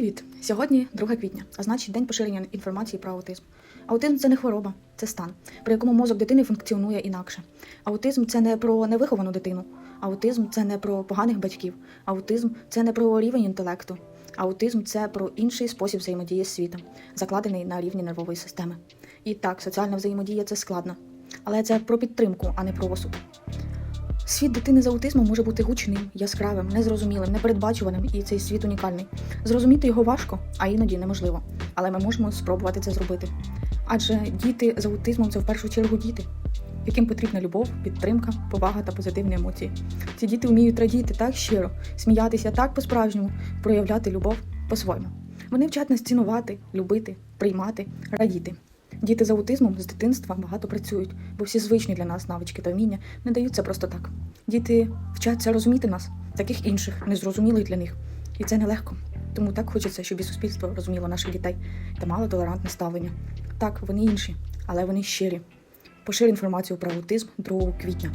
Привіт! Сьогодні 2 квітня, а значить день поширення інформації про аутизм. Аутизм це не хвороба, це стан, при якому мозок дитини функціонує інакше. Аутизм це не про невиховану дитину. Аутизм це не про поганих батьків. Аутизм це не про рівень інтелекту. Аутизм це про інший спосіб взаємодії з світом, закладений на рівні нервової системи. І так, соціальна взаємодія це складно, але це про підтримку, а не про осуд. Світ дитини з аутизмом може бути гучним, яскравим, незрозумілим, непередбачуваним, і цей світ унікальний. Зрозуміти його важко, а іноді неможливо. Але ми можемо спробувати це зробити. Адже діти з аутизмом це в першу чергу діти, яким потрібна любов, підтримка, повага та позитивні емоції. Ці діти вміють радіти так щиро, сміятися так по-справжньому, проявляти любов по-своєму. Вони вчать нас цінувати, любити, приймати, радіти. Діти з аутизмом з дитинства багато працюють, бо всі звичні для нас навички та вміння не даються просто так. Діти вчаться розуміти нас, таких інших, незрозумілих для них. І це нелегко. Тому так хочеться, щоб і суспільство розуміло наших дітей та мало толерантне ставлення. Так, вони інші, але вони щирі. Пошир інформацію про аутизм 2 квітня.